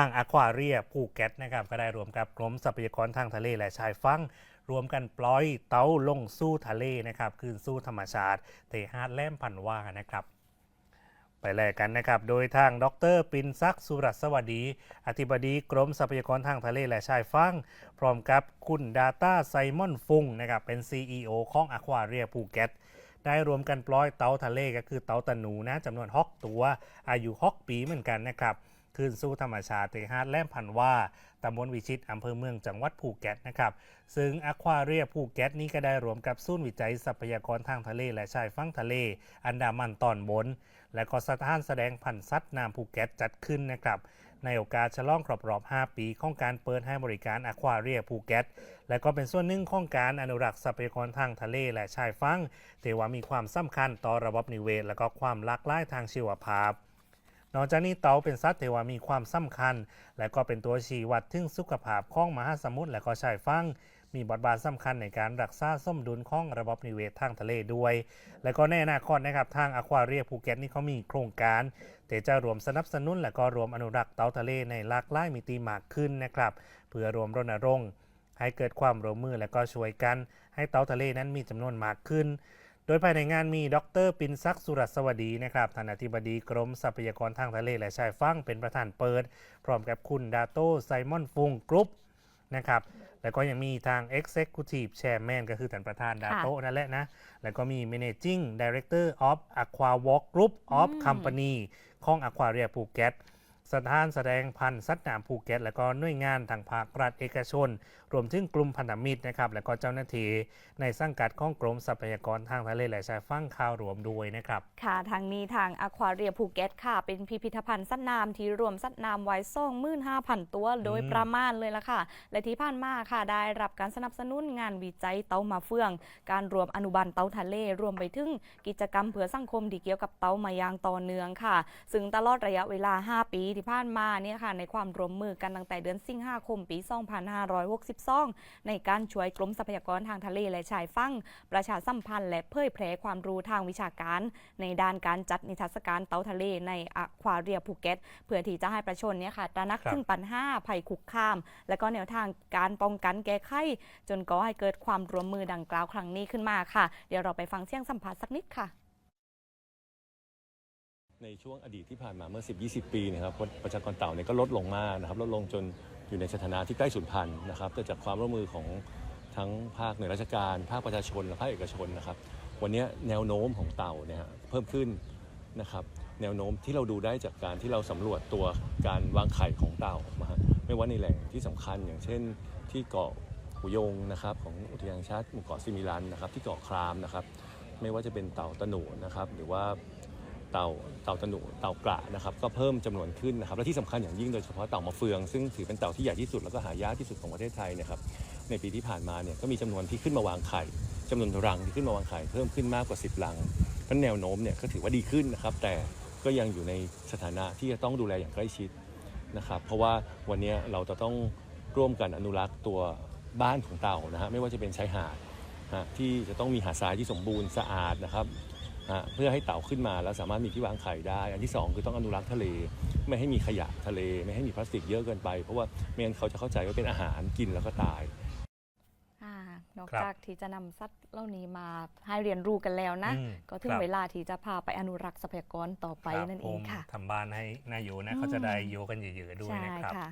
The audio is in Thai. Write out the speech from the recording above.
ทางอควาเรียภูเก็ตนะครับก็ได้รวมกับกรมทรัพยากรทางทะเลและชายฝั่งรวมกันปล่อยเต้าลงสู่ทะเลนะครับคืนสู่ธรรมชาติเตหาดแหลมพันว่านะครับไปแลกกันนะครับ โดยทางดรปินซักสุรัสวัสดี อธิบดีกรมทรัพยากรทางทะเลและชายฝั่งพร้อมกับคุณดาต้าไซมอนฟุงนะครับเป็น CEO ของอควาเรียภูเก็ตได้รวมกันปล่อยเต่าทะเลก็คือเต่าตะหนูนะจำนวนฮอกตัว อายุฮอกปีเหมือนกันนะครับ คืนสู่ธรรมชาติเตหาดแหลมพันว่าตำบลวิชิตอำเภอเมืองจังหวัดภูเก็ตนะครับ ซึ่งอควาเรียภูเก็ตนี้ก็ได้รวมกับศูนย์วิจัยทรัพยากรทางทะเลและชายฝั่งทะเล อันดามันตอนบน และก็สถานแสดงพันธุ์สัตว์น้ำภูเก็ตจัดขึ้นนะครับในโอกาสฉลองครบรอบ 5 ปีของการเปิดให้บริการอควาเรียภูเก็ต และก็เป็นส่วนหนึ่งของการอนุรักษ์ทรัพยากรทางทะเลและชายฝั่งถือว่ามีความสำคัญต่อระบบนิเวศ และก็ความหลากหลายทางชีวภาพ นอกจากนี้เต่าเป็นสัตว์ที่ว่ามีความสำคัญ และก็เป็นตัวชี้วัดถึงสุขภาพของมหาสมุทรและก็ชายฝั่งมีบทบาทสำคัญในการรักษาสมดุลของระบบนิเวศทางทะเลด้วย และก็ในอนาคตนะครับทางอควาเรียภูเก็ตนี่เขามีโครงการที่จะรวมสนับสนุน และก็รวมอนุรักษ์เต่าทะเลในหลากหลายมิติมากขึ้นนะครับเพื่อรวมรณรงค์ให้เกิดความร่วมมือและก็ช่วยกัน ให้เต่าทะเลนั้นมีจำนวนมากขึ้น โดยภายในงานมีดรปินซักดิ์สุรัสวดีนะครับท่านอธิบดีกรมทรัพยากรทางทะเลและชายฝั่งเป็นประธานเปิด พร้อมกับคุณดาโต้ไซมอนฟุงกรุ๊ปนะครับ แล้วก็ยังมีทาง Executive Chairman ก็คือท่านประธานดาโต้นั่นแหละนะ แล้วก็มี Managing Director of Aqua Walk Group of Company ของ Aquaria ภูเก็ต สถานแสดงพันธุ์สัตว์น้ำภูเก็ต และก็หน่วยงานทางภาครัฐเอกชน รวมถึงกลุ่มพันธมิตรนะครับและก็เจ้าหน้าที่ในสังกัดของกรมทรัพยากรทางทะเลและชายฝั่งข่าวรวมด้วยนะครับค่ะทางนี้ทางอควาเรียภูเก็ตค่ะ เป็นพิพิธภัณฑ์สัตว์น้ำที่รวมสัตว์น้ำไว้ซ่องมื่นห้าพันตัวโดยประมาณเลยละค่ะ และที่ผ่านมาค่ะได้รับการสนับสนุนงานวิจัยเต้ามาเฟือง การรวมอนุบาลเต้าทะเล รวมไปถึงกิจกรรมเพื่อสังคมที่เกี่ยวกับเต้ามายางต่อเนื่องค่ะ ซึ่งตลอดระยะเวลา 5 ปีที่ผ่านมาเนี่ยค่ะในความร่วมมือกันตั้งแต่เดือนสิงหาคม ปี 2562 ในการช่วยกรมทรัพยากรทางทะเลและชายฝั่งประชาสัมพันธ์และเผยแพร่ความรู้ทางวิชาการ ในด้านการจัดนิทรรศการเต่าทะเลในอควาเรียภูเก็ตเพื่อที่จะให้ประชาชนเนี่ยค่ะตระหนักครับถึงปัญหาภัยคุกคาม และก็แนวทางการป้องกันแก้ไขจนก่อให้เกิดความร่วมมือดังกล่าวครั้งนี้ขึ้นมาค่ะ เดี๋ยวเราไปฟังเสียงสัมภาษณ์สักนิดค่ะ ในช่วงอดีตที่ผ่านมาเมื่อ 10-20 ปีนะครับประชากรเต่าเนี่ยก็ลดลงมากนะครับลดลงจนอยู่ในสถานะที่ใกล้สูญพันธุ์นะครับแต่จากความร่วมมือของทั้งภาคหน่วยราชการ ภาคประชาชนและภาคเอกชนนะครับวันนี้แนวโน้มของเต่าเนี่ยเพิ่มขึ้นนะครับแนวโน้มที่เราดูได้จากการที่เราสำรวจตัวการวางไข่ของเต่านะฮะไม่ว่าในแหล่งที่สำคัญอย่างเช่น ที่เกาะหูยงนะครับของอุทยานชาติหมู่เกาะซิมิลันนะครับที่เกาะครามนะครับไม่ว่าจะเป็นเต่าตะหนูนะครับหรือว่า เต่าเต่าตะหนุเต่ากระนะครับก็เพิ่มจำนวนขึ้นนะครับและที่สำคัญอย่างยิ่งโดยเฉพาะเต่ามาเฟือง ซึ่งถือเป็นเต่าที่ใหญ่ที่สุดแล้วก็หายากที่สุดของประเทศไทยเนะครับในปีที่ผ่านมาเนี่ยก็มีจำนวนที่ขึ้นมาวางไข่จำนวนรังที่ขึ้นมาวางไข่เพิ่มขึ้นมากกว่า 10รังเพราะแนวโน้มเนี่ยก็ถือว่าดีขึ้นนะครับ แต่ก็ยังอยู่ในสถานะที่จะต้องดูแลอย่างใกล้ชิดนะครับ เพราะว่าวันนี้เราจะต้องร่วมกันอนุรักษ์ตัวบ้านของเต่านะฮะไม่ว่าจะเป็นชายหาดที่จะต้องมีหาดทรายที่สมบูรณ์สะอาดนะครับ เพื่อให้เต่าขึ้นมาแล้วสามารถมีที่วางไข่ได้ อันที่สองคือต้องอนุรักษ์ทะเล ไม่ให้มีขยะทะเล ไม่ให้มีพลาสติกเยอะเกินไป เพราะว่าไม่งั้นเขาจะเข้าใจว่าเป็นอาหารกินแล้วก็ตายอ่านอกครับจากที่จะนำสัตว์เหล่านี้มาให้เรียนรู้กันแล้วนะอืมก็ถึงครับเวลาที่จะพาไปอนุรักษ์ทรัพยากรต่อไปครับนั่นเองผมค่ะทำบ้านให้น่าอยู่นะอืมเขาจะได้อยู่กันเยอะๆด้วยใช่นะครับค่ะ